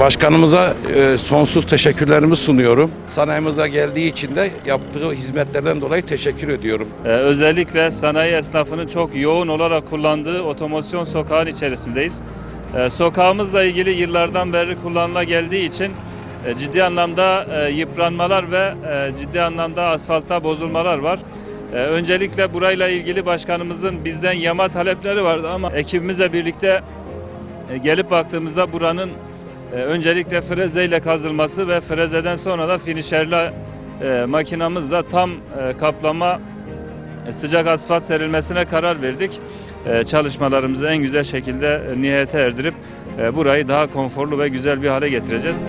Başkanımıza e, sonsuz teşekkürlerimi sunuyorum. Sanayimize geldiği için de yaptığı hizmetlerden dolayı teşekkür ediyorum. Ee, özellikle sanayi esnafının çok yoğun olarak kullandığı otomasyon sokağın içerisindeyiz. Ee, sokağımızla ilgili yıllardan beri kullanıla geldiği için e, ciddi anlamda e, yıpranmalar ve e, ciddi anlamda asfaltta bozulmalar var. Ee, öncelikle burayla ilgili başkanımızın bizden yama talepleri vardı ama ekibimizle birlikte e, gelip baktığımızda buranın e, öncelikle frezeyle kazılması ve frezeden sonra da finişerle makinamızla tam e, kaplama e, sıcak asfalt serilmesine karar verdik. E, Çalışmalarımızı en güzel şekilde nihayete erdirip burayı daha konforlu ve güzel bir hale getireceğiz.